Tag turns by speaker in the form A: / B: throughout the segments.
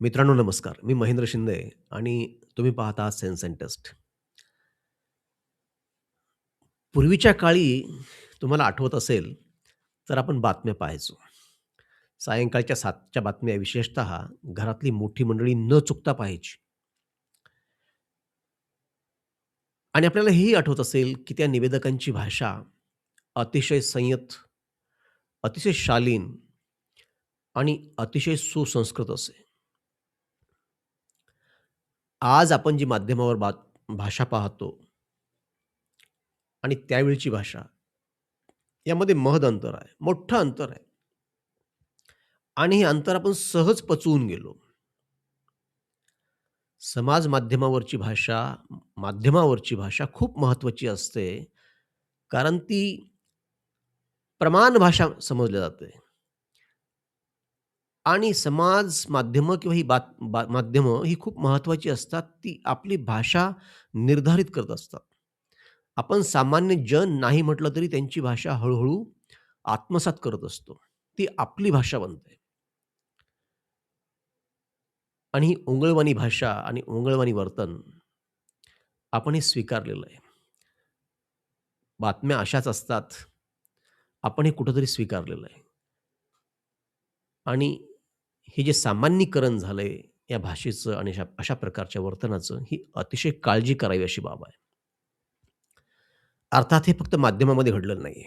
A: मित्रांनो नमस्कार. मी महेंद्र शिंदे आणि तुम्ही पाहत आहात सेन्स अँड टेस्ट. पूर्वीच्या काळी तुम्हाला आठवत असेल, तर आपण बातम्या पाहायचो. सायंकाळच्या सातच्या बातम्या विशेषतः घरातली मोठी मंडळी न चुकता पाहायची. आणि आपल्याला हेही आठवत असेल, की त्या निवेदकांची भाषा अतिशय संयत, अतिशय शालीन आणि अतिशय सुसंस्कृत असे. आज आपण जी माध्यमावर बा भाषा पाहतो आणि त्यावेळची भाषा, यामध्ये महद अंतर आहे. मोठं अंतर आहे. आणि हे अंतर आपण सहज पचवून गेलो. समाज माध्यमावरची भाषा, माध्यमावरची भाषा खूप महत्त्वाची असते. कारण ती प्रमाण भाषा समजल्या जाते. आणि समाज माध्यमं किंवा ही बात बा माध्यमं ही खूप महत्त्वाची असतात. ती आपली भाषा निर्धारित करत असतात. आपण सामान्य जन नाही म्हटलं तरी त्यांची भाषा हळूहळू आत्मसात करत असतो. ती आपली भाषा बनते. आणि ही ओंगळवाणी भाषा आणि ओंगळवाणी वर्तन आपण हे स्वीकारलेलं आहे. बातम्या अशाच असतात. आपण हे कुठंतरी स्वीकारलेलं आहे. आणि हे जे सामान्यीकरण झालंय या भाषेचं आणि अशा अशा प्रकारच्या वर्तनाचं, ही अतिशय काळजी करावी अशी बाब आहे. अर्थात हे फक्त माध्यमामध्ये घडलेलं नाही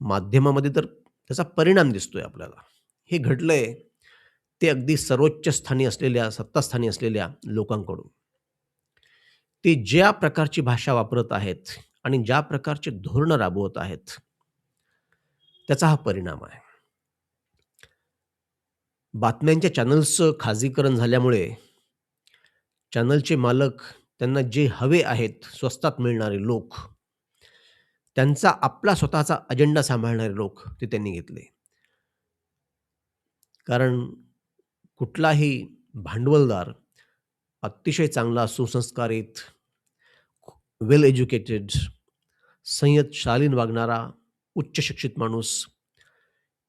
A: माध्यमामध्ये तर त्याचा परिणाम दिसतोय आपल्याला. हे घडलंय ते अगदी सर्वोच्च स्थानी असलेल्या, सत्तास्थानी असलेल्या लोकांकडून. ते ज्या प्रकारची भाषा वापरत आहेत आणि ज्या प्रकारचे धोरणं राबवत आहेत, त्याचा हा परिणाम आहे. बातम्यांच्या चॅनल्सचं खाजगीकरण झाल्यामुळे चॅनलचे मालक त्यांना जे हवे आहेत, स्वस्तात मिळणारे लोक, त्यांचा आपला स्वतःचा अजेंडा सांभाळणारे लोक ते त्यांनी घेतले. कारण कुठलाही भांडवलदार अतिशय चांगला, सुसंस्कारित, वेल एज्युकेटेड, संयत, शालीन वागणारा, उच्च शिक्षित माणूस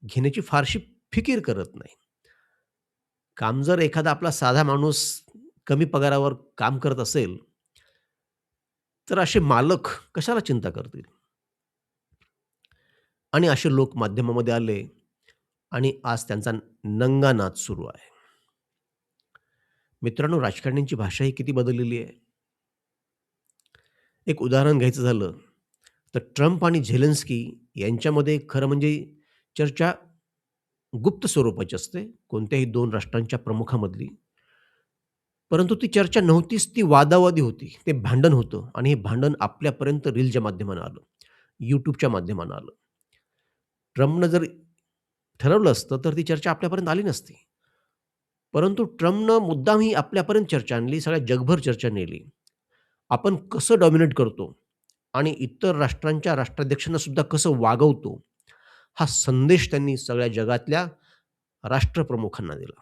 A: घेण्याची फारशी फिकीर करत नाही. काम जर एखादा आपला साधा माणूस कमी पगारावर काम करत असेल, तर असे मालक कशाला चिंता करतील? आणि असे लोक माध्यमामध्ये आले आणि आज त्यांचा नंगा नाच सुरू आहे. मित्रांनो, राजकारण्यांची भाषा ही किती बदललेली आहे. एक उदाहरण घ्यायचं झालं, तर ट्रम्प आणि झेलेन्स्की यांच्यामध्ये खरं म्हणजे चर्चा गुप्त स्वरूपाची असते, कोणत्याही दोन राष्ट्रांच्या प्रमुखामधली. परंतु ती चर्चा नव्हतीच, ती वादावादी होती. ते भांडण होतं आणि हे भांडण आपल्यापर्यंत रीलच्या माध्यमानं आलं, यूट्यूबच्या माध्यमानं आलं. ट्रम्पनं जर ठरवलं असतं, तर ती चर्चा आपल्यापर्यंत आली नसती. परंतु ट्रम्पनं मुद्दाम ही आपल्यापर्यंत चर्चा आणली, सगळ्या जगभर चर्चा नेली. आपण कसं डॉमिनेट करतो आणि इतर राष्ट्रांच्या राष्ट्राध्यक्षांना सुद्धा कसं वागवतो, हा संदेश त्यांनी सगळ्या जगातल्या राष्ट्रप्रमुखांना दिला.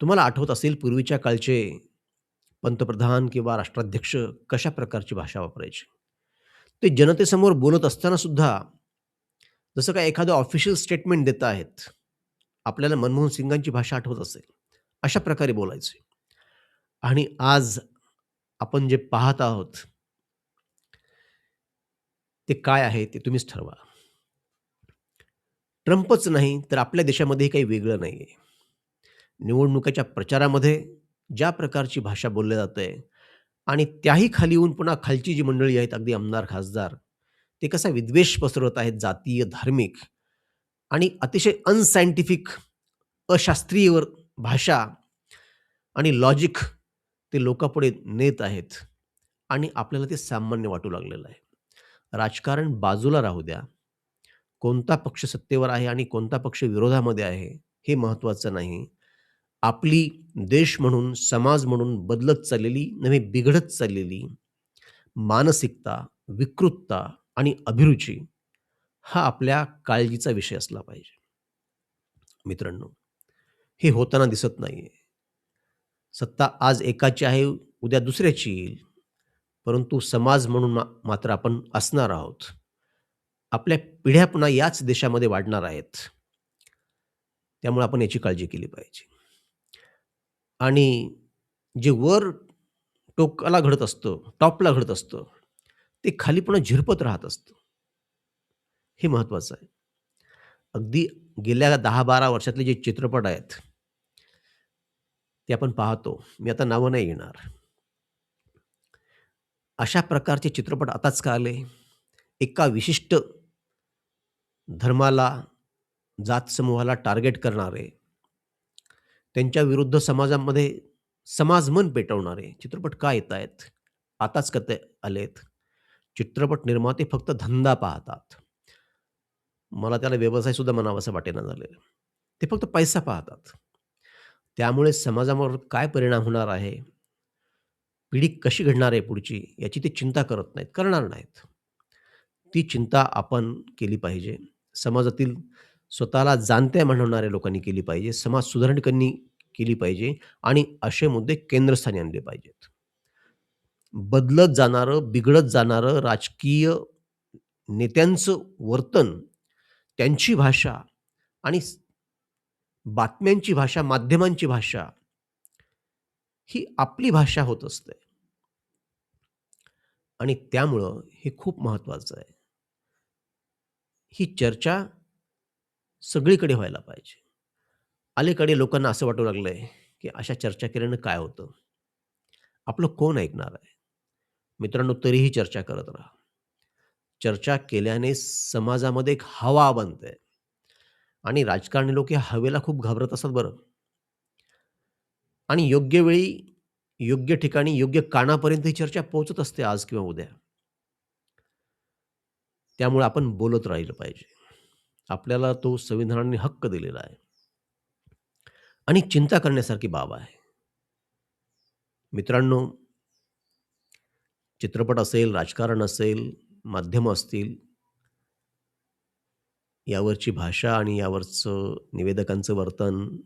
A: तुम्हाला आठवत असेल पूर्वीच्या काळचे पंतप्रधान किंवा राष्ट्राध्यक्ष कशा प्रकारची भाषा वापरायची ते जनतेसमोर बोलत असताना सुद्धा जसं काय एखादं ऑफिशियल स्टेटमेंट देत आहेत. आपल्याला मनमोहन सिंगांची भाषा आठवत असेल. अशा प्रकारे बोलायचे. आणि आज आपण जे पाहत आहोत ते काय आहे ते तुम्हीच ठरवा. ट्रम्पच नाही, तर आपल्या देशामध्ये काही वेगळं नाही आहे निवडणुकीच्या प्रचारामध्ये ज्या प्रकारची भाषा बोलली जाते आणि त्याही खाली येऊन पुन्हा खालची जी मंडळी आहेत, अगदी आमदार, खासदार, ते कसा विद्वेष पसरवत आहेत, जातीय, धार्मिक आणि अतिशय अनसायंटिफिक, अशास्त्रीय भाषा आणि लॉजिक ते लोकापुढे नेत आहेत आणि आपल्याला ते सामान्य वाटू लागलेलं आहे. राजकारण बाजूला राहू द्या. कोणता पक्ष सत्तेवर आहे आणि कोणता पक्ष विरोधामध्ये आहे, हे महत्त्वाचं नाही. आपली देश म्हणून, समाज म्हणून बदलत चाललेली, नव्हे बिघडत चाललेली मानसिकता, विकृतता आणि अभिरुची हा आपल्या काळजीचा विषय असला पाहिजे. मित्रांनो, हे होताना दिसत नाहीये. सत्ता आज एकाची आहे, उद्या दुसऱ्याची येईल. परंतु समाज म्हणून मा मात्र आपण असणार आहोत. आपल्या पिढ्या पुन्हा याच देशामध्ये वाढणार आहेत. त्यामुळे आपण याची काळजी केली पाहिजे. आणि जे वर टोकाला घडत असतं, टॉपला घडत असतं, ते खाली पुन्हा झिरपत राहत असतं. हे महत्त्वाचं आहे. अगदी गेल्या दहा बारा वर्षातले जे चित्रपट आहेत ते आपण पाहतो. मी आता नावं नाही घेणार. अशा प्रकारचे चित्रपट आताच का आले? एका विशिष्ट धर्माला, जात समूहाला टार्गेट करणारे, त्यांच्या विरुद्ध समाजामध्ये समाजमन पेटवणारे चित्रपट का येत आहेत आताच कथे आलेत? चित्रपट निर्माते फक्त धंदा पाहतात. मला त्याला व्यवसायसुद्धा म्हणावासा वाटेना झालेलं. ते फक्त पैसा पाहतात. त्यामुळे समाजावर काय परिणाम होणार आहे? पिढी कशी घडणार आहे पुढची? याची ते चिंता करत नाहीत, करणार नाहीत. ती चिंता आपण केली पाहिजे. समाजातील स्वतःला जाणत्या म्हणणाऱ्या लोकांनी केली पाहिजे. समाज सुधारणकांनी केली पाहिजे आणि असे मुद्दे केंद्रस्थानी आणले पाहिजेत. बदलत जाणारं, बिघडत जाणारं राजकीय नेत्यांचं वर्तन, त्यांची भाषा आणि बातम्यांची भाषा, माध्यमांची भाषा ही आपली भाषा होत असते. आणि त्यामुळं हे खूप महत्त्वाचं आहे. ही चर्चा सगळीकडे व्हायला पाहिजे. अलीकडे लोकांना असं वाटू लागलंय, की अशा चर्चा केल्यानं काय होतं? आपलं कोण ऐकणार आहे? मित्रांनो तरीही चर्चा करत राहा. चर्चा केल्याने समाजामध्ये एक हवा बनते आणि राजकारणी लोक या हवेला खूप घाबरत असतात बरं. आणि योग्य वेळी, योग्य ठिकाणी, योग्य कानापर्यंत ही चर्चा पोहोचत असते आज किंवा उद्या. त्यामुळे आपण बोलत राहिलं पाहिजे. आपल्याला तो संविधानाने हक्क दिलेला आहे. आणि चिंता करण्यासारखी बाब आहे. मित्रांनो चित्रपट असेल, राजकारण असेल, माध्यमं असतील यावरची भाषा आणि यावरचं निवेदकांचं वर्तन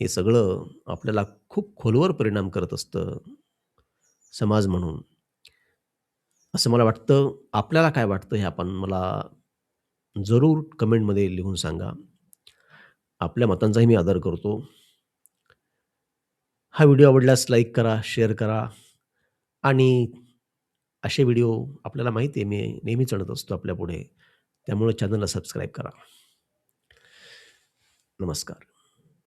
A: हे सगळं आपल्याला खूप खोलवर परिणाम करत असतं, समाज म्हणून. असं मला वाटतं. आपल्याला काय वाटतं हे आपण मला जरूर कमेंटमध्ये लिहून सांगा. आपल्या मतांचाही मी आदर करतो. हा व्हिडिओ आवडल्यास लाईक करा, शेअर करा आणि असे व्हिडिओ आपल्याला माहिती आहे मी नेहमी चढत असतो आपल्यापुढे. त्यामुळे चॅनलला सबस्क्राईब करा. नमस्कार.